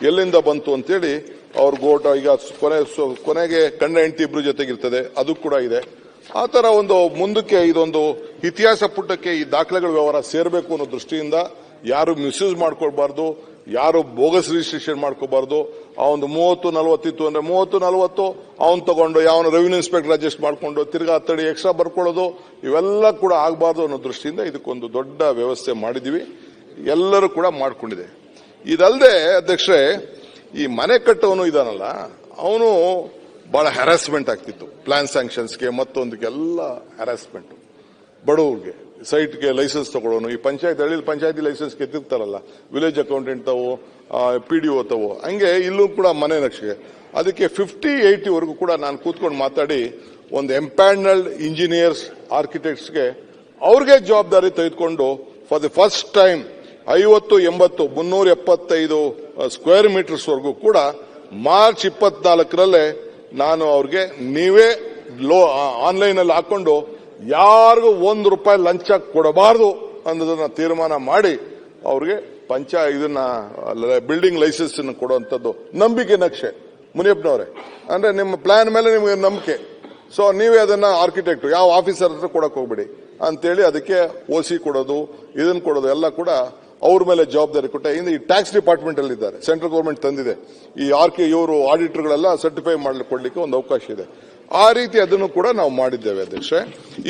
ಎಲ್ಲಿಂದ ಬಂತು ಅಂತೇಳಿ ಅವ್ರ ಗೋಟ ಈಗ ಕೊನೆ ಕೊನೆಗೆ ಗಂಡ ಹೆಂಡತಿ ಇಬ್ರು ಜೊತೆಗಿರ್ತದೆ, ಅದು ಕೂಡ ಇದೆ. ಆ ತರ ಒಂದು ಮುಂದಕ್ಕೆ ಇದೊಂದು ಇತಿಹಾಸ ಪುಟಕ್ಕೆ ಈ ದಾಖಲೆಗಳ ವ್ಯವಹಾರ ಸೇರಬೇಕು ಅನ್ನೋ ದೃಷ್ಟಿಯಿಂದ ಯಾರು ಮಿಸ್ಯೂಸ್ ಮಾಡ್ಕೊಳ್ಬಾರ್ದು, ಯಾರು ಬೋಗಸ್ ರಿಜಿಸ್ಟ್ರೇಷನ್ ಮಾಡ್ಕೋಬಾರ್ದು ಒಂದು ಮೂವತ್ತು, ನಲವತ್ತಿತ್ತು ಅಂದ್ರೆ ಮೂವತ್ತು, ನಲವತ್ತು, ಅವನ್ ತಗೊಂಡು, ಯಾವನ ರೆವಿನ್ಯೂ ಇನ್ಸ್ಪೆಕ್ಟರ್ ಅಡ್ಜಸ್ಟ್ ಮಾಡ್ಕೊಂಡು ತಿರ್ಗಾ ಹತ್ತಡಿ ಎಕ್ಸ್ಟ್ರಾ ಬರ್ಕೊಳ್ಳೋದು, ಇವೆಲ್ಲ ಕೂಡ ಆಗಬಾರ್ದು ಅನ್ನೋ ದೃಷ್ಟಿಯಿಂದ ಇದಕ್ಕೊಂದು ದೊಡ್ಡ ವ್ಯವಸ್ಥೆ ಮಾಡಿದೀವಿ. ಎಲ್ಲರೂ ಕೂಡ ಮಾಡ್ಕೊಂಡಿದೆ. ಇದಲ್ಲದೆ ಅಧ್ಯಕ್ಷರೇ, ಈ ಮನೆ ಕಟ್ಟವನು ಇದಾನಲ್ಲ, ಅವನು ಬಹಳ ಹ್ಯಾರಾಸ್ಮೆಂಟ್ ಆಗ್ತಿತ್ತು. ಪ್ಲಾನ್ ಸ್ಯಾಂಕ್ಷನ್ಸ್ಗೆ ಮತ್ತೊಂದಕ್ಕೆಲ್ಲ ಹೆರಾಸ್ಮೆಂಟ್ ಬಡವ್ರಿಗೆ ಸೈಟ್ಗೆ ಲೈಸೆನ್ಸ್ ತಗೊಳ್ಳೋನು. ಈ ಪಂಚಾಯತ್ ಹಳ್ಳಿ ಪಂಚಾಯತಿ ಲೈಸೆನ್ಸ್ ಗೆದ್ದಿರ್ತಾರಲ್ಲ ವಿಲೇಜ್ ಅಕೌಂಟೆಂಟ್ ತಾವು ಪಿ ಡಿ ಒ ತಾವು. ಹಂಗೆ ಇಲ್ಲೂ ಕೂಡ ಮನೆ ನಕ್ಷೆ ಅದಕ್ಕೆ ಫಿಫ್ಟಿ ಏಯ್ಟಿ ವರೆಗೂ ಕೂಡ ನಾನು ಕೂತ್ಕೊಂಡು ಮಾತಾಡಿ ಒಂದು ಎಂಪ್ಯಾನಲ್ಡ್ ಇಂಜಿನಿಯರ್ಸ್ ಆರ್ಕಿಟೆಕ್ಟ್ಸ್ಗೆ ಅವ್ರಿಗೆ ಜವಾಬ್ದಾರಿ ತೆಗೆದುಕೊಂಡು ಫಾರ್ ದಿ ಫಸ್ಟ್ ಟೈಮ್ ಐವತ್ತು, ಎಂಬತ್ತು, ಮುನ್ನೂರ ಎಪ್ಪತ್ತೈದು ಸ್ಕ್ವೇರ್ ಮೀಟರ್ಸ್ ವರೆಗೂ ಕೂಡ ಮಾರ್ಚ್ ಇಪ್ಪತ್ನಾಲ್ಕರಲ್ಲೇ ನಾನು ಅವ್ರಿಗೆ ನೀವೇ ಲೋ ಆನ್ಲೈನ್ ಅಲ್ಲಿ ಹಾಕೊಂಡು ಯಾರಿಗೂ ಒಂದು ರೂಪಾಯಿ ಲಂಚ ಕೊಡಬಾರದು ಅನ್ನೋದನ್ನ ತೀರ್ಮಾನ ಮಾಡಿ ಅವ್ರಿಗೆ ಪಂಚ ಇದನ್ನ ಬಿಲ್ಡಿಂಗ್ ಲೈಸೆನ್ಸ್ ಕೊಡುವಂಥದ್ದು ನಂಬಿಕೆ ನಕ್ಷೆ ಮುನಿಯಪ್ಪನವರೇ. ಅಂದ್ರೆ ನಿಮ್ಮ ಪ್ಲಾನ್ ಮೇಲೆ ನಿಮಗೆ ನಂಬಿಕೆ. ಸೊ ನೀವೇ ಅದನ್ನ ಆರ್ಕಿಟೆಕ್ಟ್ ಯಾವ ಆಫೀಸರ್ ಹತ್ರ ಕೊಡಕ್ ಹೋಗ್ಬೇಡಿ. ಅಂತೇಳಿ ಅದಕ್ಕೆ ಓಸಿ ಕೊಡೋದು ಇದನ್ನ ಕೊಡೋದು, ಎಲ್ಲ ಕೂಡ ಅವ್ರ ಮೇಲೆ ಜವಾಬ್ದಾರಿ ಕೊಟ್ಟೆ. ಇನ್ನು ಈ ಟ್ಯಾಕ್ಸ್ ಡಿಪಾರ್ಟ್ಮೆಂಟ್ ಅಲ್ಲಿ ಇದ್ದಾರೆ. ಸೆಂಟ್ರಲ್ ಗೌರ್ಮೆಂಟ್ ತಂದಿದೆ. ಈ ಆರ್ ಕೆ ಇವರು ಆಡಿಟರ್ಗಳೆಲ್ಲ ಸರ್ಟಿಫೈ ಮಾಡಿಕೊಡ್ಲಿಕ್ಕೆ ಒಂದು ಅವಕಾಶ ಇದೆ. ಆ ರೀತಿ ಅದನ್ನು ಕೂಡ ನಾವು ಮಾಡಿದ್ದೇವೆ ಅಧ್ಯಕ್ಷೆ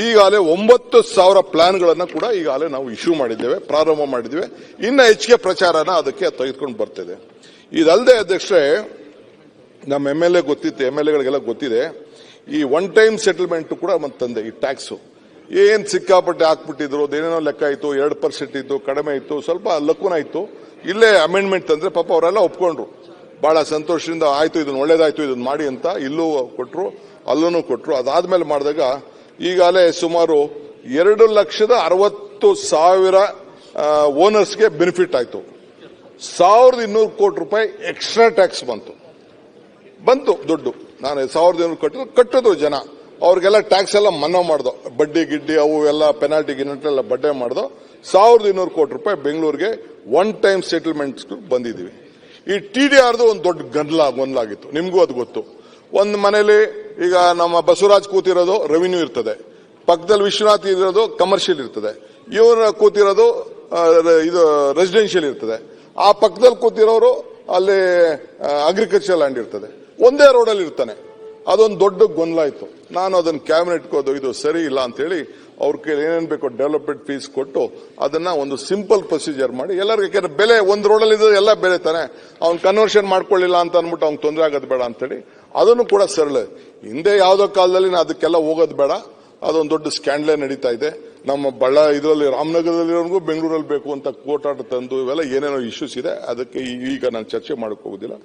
ಈಗಾಗಲೇ ಒಂಬತ್ತು ಸಾವಿರ ಪ್ಲಾನ್ಗಳನ್ನು ಕೂಡ ಈಗಾಗಲೇ ನಾವು ಇಶ್ಯೂ ಮಾಡಿದ್ದೇವೆ, ಪ್ರಾರಂಭ ಮಾಡಿದ್ದೇವೆ. ಇನ್ನ ಹೆಚ್ಚಿಗೆ ಪ್ರಚಾರನ ಅದಕ್ಕೆ ತೆಗೆದುಕೊಂಡು ಬರ್ತಿದೆ. ಇದಲ್ಲದೆ ಅಧ್ಯಕ್ಷೆ ನಮ್ಮ ಎಂ ಎಲ್ ಎ ಗೊತ್ತಿತ್ತು ಎಂ ಎಲ್ ಎಗಳಿಗೆಲ್ಲ ಗೊತ್ತಿದೆ. ಈ ಒನ್ ಟೈಮ್ ಸೆಟಲ್ಮೆಂಟ್ ಕೂಡ ಮತ್ತೆ ತಂದೆ, ಈ ಟ್ಯಾಕ್ಸ್ ಏನ್ ಸಿಕ್ಕಾಪಟ್ಟೆ ಹಾಕ್ಬಿಟ್ಟಿದ್ರು ಅದೇನೇನೋ ಲೆಕ್ಕ ಇತ್ತು, ಎರಡು ಪರ್ಸೆಂಟ್ ಇತ್ತು, ಕಡಿಮೆ ಇತ್ತು, ಸ್ವಲ್ಪ ಲಕುನ ಇತ್ತು. ಇಲ್ಲೇ ಅಮೆಂಡ್ಮೆಂಟ್ ತಂದ್ರೆ ಪಾಪ ಅವರೆಲ್ಲ ಒಪ್ಕೊಂಡ್ರು. ಬಹಳ ಸಂತೋಷದಿಂದ ಆಯ್ತು ಇದನ್ನು ಒಳ್ಳೇದಾಯ್ತು ಇದನ್ನು ಮಾಡಿ ಅಂತ ಇಲ್ಲೂ ಕೊಟ್ಟರು ಅಲ್ಲೂ ಅದಾದ ಅದಾದ್ಮೇಲೆ ಮಾಡಿದಾಗ ಈಗಾಗಲೇ ಸುಮಾರು ಎರಡು ಲಕ್ಷದ ಅರವತ್ತು ಸಾವಿರ ಓನರ್ಸ್ಗೆ ಬೆನಿಫಿಟ್ ಆಯ್ತು. ಸಾವಿರದ ಇನ್ನೂರು ಕೋಟಿ ರೂಪಾಯಿ ಎಕ್ಸ್ಟ್ರಾ ಟ್ಯಾಕ್ಸ್ ಬಂತು. ಬಂತು ದುಡ್ಡು. ನಾನು ಸಾವಿರದ ಇನ್ನೂರು ಕಟ್ಟಿದ್ರು ಕಟ್ಟಿದ್ರು ಜನ. ಅವ್ರಿಗೆಲ್ಲ ಟ್ಯಾಕ್ಸ್ ಎಲ್ಲ ಮನ್ನಾ ಮಾಡ್ದು. ಬಡ್ಡಿ, ಗಿಡ್ಡಿ ಅವು ಎಲ್ಲ ಪೆನಾಲ್ಟಿ ಗಿನಾಲ್ಟಿ ಎಲ್ಲ ಬಡ್ಡೆ ಮಾಡ್ದು. ಸಾವಿರದ ಇನ್ನೂರು ಕೋಟಿ ರೂಪಾಯಿ ಬೆಂಗಳೂರಿಗೆ ಒನ್ ಟೈಮ್ ಸೆಟಲ್ಮೆಂಟ್ಸ್ ಬಂದಿದ್ದೀವಿ ಈ ಟಿ ಡಿ ಆರ್ದು ಒಂದು ದೊಡ್ಡ ಗಂದಲ ಗೊಂದಲಾಗಿತ್ತು. ನಿಮಗೂ ಅದು ಗೊತ್ತು. ಒಂದು ಮನೇಲಿ ಈಗ ನಮ್ಮ ಬಸವರಾಜ್ ಕೂತಿರೋದು ರೆವಿನ್ಯೂ ಇರ್ತದೆ. ಪಕ್ಕದಲ್ಲಿ ವಿಶ್ವನಾಥ್ ಇರೋದು ಕಮರ್ಷಿಯಲ್ ಇರ್ತದೆ. ಇವರ ಕೂತಿರೋದು ಇದು ರೆಸಿಡೆನ್ಷಿಯಲ್ ಇರ್ತದೆ. ಆ ಪಕ್ಕದಲ್ಲಿ ಕೂತಿರೋರು ಅಲ್ಲಿ ಅಗ್ರಿಕಲ್ಚರ್ ಲ್ಯಾಂಡ್ ಇರ್ತದೆ. ಒಂದೇ ರೋಡಲ್ಲಿ ಇರ್ತಾನೆ. ಅದೊಂದು ದೊಡ್ಡ ಗೊಂದಲ ಆಯ್ತು. ನಾನು ಅದನ್ನ ಕ್ಯಾಬಿನೆಟ್ ಹೋದು ಇದು ಸರಿ ಇಲ್ಲ ಅಂತ ಹೇಳಿ ಅವ್ರ ಕೈಲಿ ಏನೇನು ಬೇಕೋ ಡೆವಲಪ್ಮೆಂಟ್ ಫೀಸ್ ಕೊಟ್ಟು ಅದನ್ನ ಒಂದು ಸಿಂಪಲ್ ಪ್ರೊಸೀಜರ್ ಮಾಡಿ ಎಲ್ಲರಿಗೂ, ಯಾಕಂದ್ರೆ ಬೆಲೆ ಒಂದು ರೋಡಲ್ಲಿ ಇದ್ರೆ ಎಲ್ಲ ಬೆಲೆ ತಾನೆ. ಅವ್ನ್ ಕನ್ವರ್ಷನ್ ಮಾಡ್ಕೊಳ್ಳಿಲ್ಲ ಅಂತ ಅಂದ್ಬಿಟ್ಟು ಅವ್ನ್ ತೊಂದರೆ ಆಗೋದು ಬೇಡ ಅಂತೇಳಿ ಅದನ್ನು ಕೂಡ ಸರಳ. ಹಿಂದೆ ಯಾವುದೋ ಕಾಲದಲ್ಲಿ ನಾ ಅದಕ್ಕೆಲ್ಲ ಹೋಗೋದು ಬೇಡ. ಅದೊಂದು ದೊಡ್ಡ ಸ್ಕ್ಯಾಂಡ್ಲೇ ನಡೀತಾ ಇದೆ. ನಮ್ಮ ಬಳ್ಳ ಇದರಲ್ಲಿ, ರಾಮನಗರದಲ್ಲಿರೋರ್ಗೂ ಬೆಂಗಳೂರಲ್ಲಿ ಬೇಕು ಅಂತ ಕೋಟಾಟ ತಂದು ಇವೆಲ್ಲ ಏನೇನೋ ಇಶ್ಯೂಸ್ ಇದೆ. ಅದಕ್ಕೆ ಈಗ ನಾನು ಚರ್ಚೆ ಮಾಡಕ್ ಹೋಗುದಿಲ್ಲ.